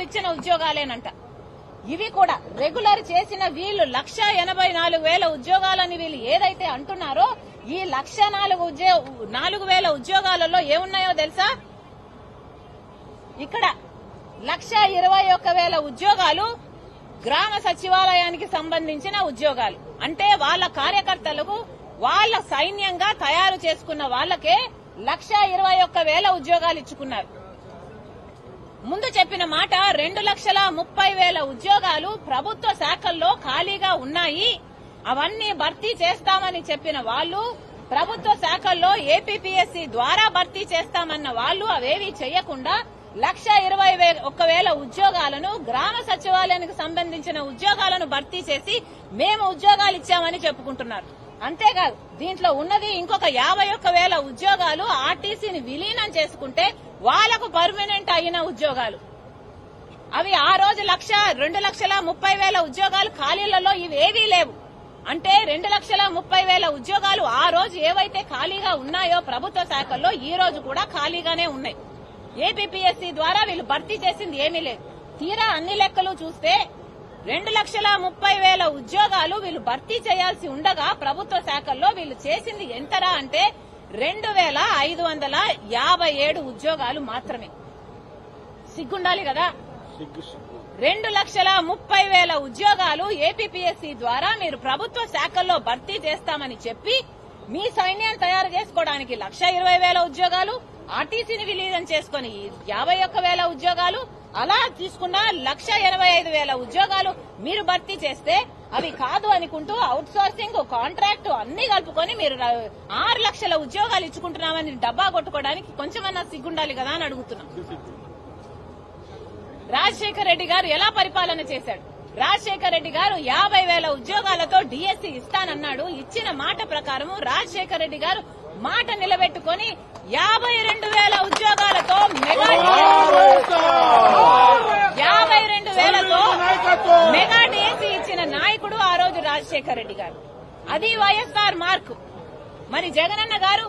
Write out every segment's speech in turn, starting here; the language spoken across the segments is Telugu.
వాళ్ళు ఇచ్చిన ఉద్యోగాలేనంట. ఇవి కూడా రెగ్యులర్ చేసిన వీళ్ళు లక్ష ఎనభై నాలుగు వేల ఉద్యోగాలని వీళ్ళు ఏదైతే అంటున్నారో ఈ లక్ష నాలుగు ఉద్యో నాలుగు వేల ఉద్యోగాలలో ఏమున్నాయో తెలుసా? ఇక్కడ లక్ష ఇరవై ఒక్క వేల ఉద్యోగాలు గ్రామ సచివాలయానికి సంబంధించిన ఉద్యోగాలు. అంటే వాళ్ళ కార్యకర్తలకు వాళ్ళ సైన్యంగా తయారు చేసుకున్న వాళ్ళకే లక్ష ఇరవై ఒక్క వేల ఉద్యోగాలు ఇచ్చుకున్నారు. ముందు చెప్పిన మాట రెండు లక్షల ముప్పై వేల ఉద్యోగాలు ప్రభుత్వ శాఖల్లో ఖాళీగా ఉన్నాయి. అవన్నీ భర్తీ చేస్తామని చెప్పిన వాళ్ళు ప్రభుత్వ శాఖల్లో ఏపీపీఎస్సీ ద్వారా భర్తీ చేస్తామన్న వాళ్ళు అవేవి చేయకుండా లక్ష ఇరవై ఒక్క వేల ఉద్యోగాలను గ్రామ సచివాలయానికి సంబంధించిన ఉద్యోగాలను భర్తీ చేసి మేము ఉద్యోగాలు ఇచ్చామని చెప్పుకుంటున్నారు. అంతేకాదు దీంట్లో ఉన్నది ఇంకొక యాభై ఒక్క వేల ఉద్యోగాలు ఆర్టీసీని విలీనం చేసుకుంటే వాళ్ళకు పర్మనెంట్ అయిన ఉద్యోగాలు. అవి ఆ రోజు లక్ష రెండు లక్షల ముప్పై వేల ఉద్యోగాలు ఖాళీలలో ఇవి లేవు. అంటే రెండు లక్షల ముప్పై వేల ఉద్యోగాలు ఆ రోజు ఏవైతే ఖాళీగా ఉన్నాయో ప్రభుత్వ శాఖల్లో ఈ రోజు కూడా ఖాళీగానే ఉన్నాయి. ఏపీఎస్సీ ద్వారా వీళ్ళు భర్తీ చేసింది ఏమీ లేదు. తీరా అన్ని లెక్కలు చూస్తే రెండు లక్షల ముప్పై వేల ఉద్యోగాలు వీళ్ళు భర్తీ చేయాల్సి ఉండగా ప్రభుత్వ శాఖల్లో వీళ్ళు చేసింది ఎంతరా అంటే రెండు వేల ఐదు వందల యాభై ఏడు ఉద్యోగాలు మాత్రమే. సిగ్గుండాలి కదా? రెండు లక్షల ముప్పై వేల ఉద్యోగాలు ఏపీపీఎస్సీ ద్వారా మీరు ప్రభుత్వ శాఖల్లో భర్తీ చేస్తామని చెప్పి మీ సైన్యం తయారు చేసుకోవడానికి లక్ష ఇరవై వేల ఉద్యోగాలు ఆర్టీసీని విలీనం చేసుకుని యాభై ఒక్క వేల ఉద్యోగాలు అలా తీసుకున్న లక్ష ఎనభై ఐదు వేల ఉద్యోగాలు మీరు భర్తీ చేస్తే అవి కాదు అనుకుంటూ అవుట్ సోర్సింగ్ కాంట్రాక్ట్ అన్ని కలుపుకొని మీరు ఆరు లక్షల ఉద్యోగాలు ఇచ్చుకుంటున్నామని డబ్బా కొట్టుకోవడానికి కొంచెమన్నా సిగ్గుండాలి కదా అని అడుగుతున్నాం. రాజశేఖర రెడ్డి గారు ఎలా పరిపాలన చేశాడు? రాజశేఖర రెడ్డి గారు యాభై వేల ఉద్యోగాలతో డిఎస్సి ఇస్తానన్నాడు. ఇచ్చిన మాట ప్రకారం రాజశేఖర రెడ్డి గారు మాట నిలబెట్టుకొని యాభై రెండు వేల ఉద్యోగాలతో మెగా యాభై రెండు వేలతో మెగా డిఎస్సి ఇచ్చిన నాయకుడు ఆ రోజు రాజశేఖర రెడ్డి గారు. అది వైఎస్ఆర్ మార్కు. మరి జగనన్న గారు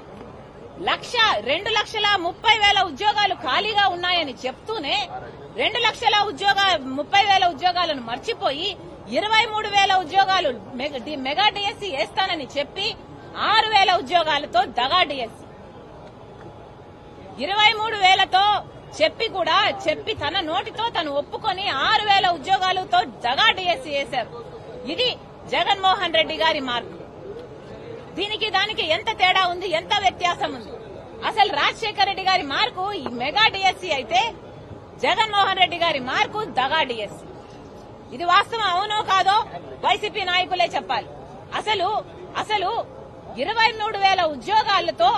లక్ష రెండు లక్షల ముప్పై వేల ఉద్యోగాలు ఖాళీగా ఉన్నాయని చెప్తూనే రెండు లక్షల ఉద్యోగ ముప్పై వేల ఉద్యోగాలను మర్చిపోయి ఇరవై మూడు వేల ఉద్యోగాలు మెగ- డిఎస్సి వేస్తానని చెప్పి ఆరు వేల ఉద్యోగాలతో దగా డిఎస్సి ఇరవై మూడు వేలతో చెప్పి కూడా చెప్పి తన నోటితో తను ఒప్పుకొని ఆరు వేల ఉద్యోగాలతో జగా డిఎస్సి వేశారు ఇది జగన్మోహన్ రెడ్డి గారి మార్కు దీనికి దానికి ఎంత తేడా ఉంది ఎంత వ్యత్యాసం ఉంది? అసలు రాజశేఖర రెడ్డి గారి మార్కు ఈ మెగా డిఎస్సి అయితే జగన్మోహన్ రెడ్డి గారి మార్కు దగా డిఎస్సి. ఇది వాస్తవం అవునో కాదో వైసీపీ నాయకులే చెప్పాలి. అసలు అసలు ఇరవై మూడు వేల ఉద్యోగాలతో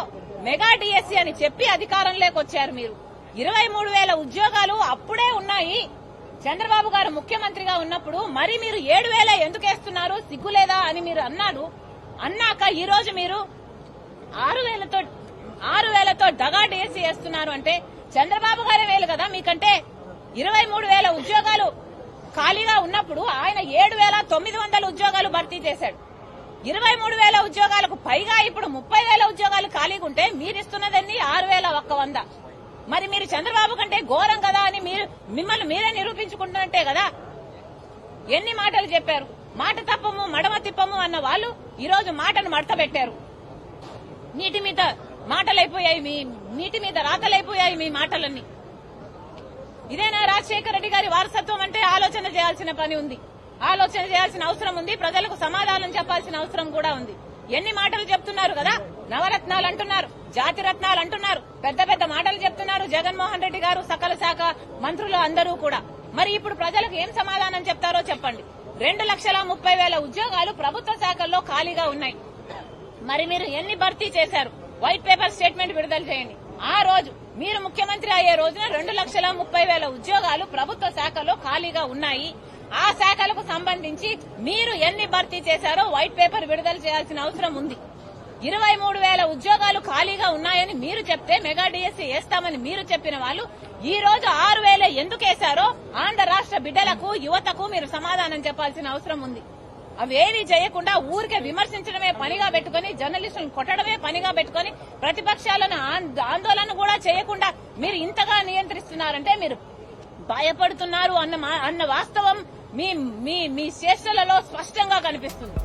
మెగా డిఎస్సీ అని చెప్పి అధికారంలోకి వచ్చారు మీరు. ఇరవై మూడు వేల ఉద్యోగాలు అప్పుడే ఉన్నాయి. చంద్రబాబు గారు ముఖ్యమంత్రిగా ఉన్నప్పుడు మరి మీరు ఏడు వేల ఎందుకు వేస్తున్నారు? సిగ్గులేదా అని మీరు అన్నారు. అన్నాక ఈ రోజు మీరు ఆరు వేలతో ఆరు వేలతో దగా డిఎస్సి వేస్తున్నారు అంటే చంద్రబాబు గారే వేలు కదా మీకంటే. ఇరవై మూడు వేల ఉద్యోగాలు ఖాళీగా ఉన్నప్పుడు ఆయన ఏడు వేల తొమ్మిది వందల ఉద్యోగాలు భర్తీ చేశాడు. ఇరవై మూడు వేల ఉద్యోగాలకు పైగా ఇప్పుడు ముప్పై వేల ఉద్యోగాలు ఖాళీగా ఉంటే మీరు ఇస్తున్నదండి ఆరు వేల ఒక్క వంద. మరి మీరు చంద్రబాబు కంటే ఘోరం కదా అని మీరు మిమ్మల్ని మీరే నిరూపించుకుంటున్నట్టే కదా? ఎన్ని మాటలు చెప్పారు? మాట తప్పము మడమ తిప్పము అన్న వాళ్ళు ఈ రోజు మాటను మడత పెట్టారు నీటి మీద మాటలైపోయాయి మీ నీటి మీద రాతలైపోయాయి మీ మాటలన్నీ. ఇదేనా రాజశేఖర రెడ్డి గారి వారసత్వం అంటే ఆలోచన చేయాల్సిన పని ఉంది. ఆలోచన చేయాల్సిన అవసరం ఉంది ప్రజలకు సమాధానం చెప్పాల్సిన అవసరం కూడా ఉంది. ఎన్ని మాటలు చెప్తున్నారు కదా? నవరత్నాలు అంటున్నారు జాతి రత్నాలు అంటున్నారు పెద్ద పెద్ద మాటలు చెప్తున్నారు జగన్మోహన్ రెడ్డి గారు సకల శాఖ మంత్రులు అందరూ కూడా. మరి ఇప్పుడు ప్రజలకు ఏం సమాధానం చెప్తారో చెప్పండి. రెండు లక్షల ముప్పై వేల ఉద్యోగాలు ప్రభుత్వ శాఖల్లో ఖాళీగా ఉన్నాయి. మరి మీరు ఎన్ని భర్తీ చేశారు? వైట్ పేపర్ స్టేట్మెంట్ విడుదల చేయండి. ఆ రోజు మీరు ముఖ్యమంత్రి అయ్యే రోజున రెండు లక్షల ముప్పై వేల ఉద్యోగాలు ప్రభుత్వ శాఖలో ఖాళీగా ఉన్నాయి. ఆ శాఖలకు సంబంధించి మీరు ఎన్ని భర్తీ చేశారో వైట్ పేపర్ విడుదల చేయాల్సిన అవసరం ఉంది. ఇరవై మూడు వేల ఉద్యోగాలు ఖాళీగా ఉన్నాయని మీరు చెప్తే మెగా డిఎస్సీ వేస్తామని మీరు చెప్పిన వాళ్ళు ఈ రోజు ఆరు వేలే ఎందుకు వేశారో ఆంధ్ర రాష్ట్ర బిడ్డలకు యువతకు మీరు సమాధానం చెప్పాల్సిన అవసరం ఉంది. అవేవి చేయకుండా ఊరికే విమర్శించడమే పనిగా పెట్టుకుని జర్నలిస్టులను కొట్టడమే పనిగా పెట్టుకుని ప్రతిపక్షాలను ఆందోళన కూడా చేయకుండా మీరు ఇంతగా నియంత్రిస్తున్నారంటే మీరు భయపడుతున్నారు అన్న మా- అన్న వాస్తవం మీ మీ మీ చేష్టలలో స్పష్టంగా కనిపిస్తుంది.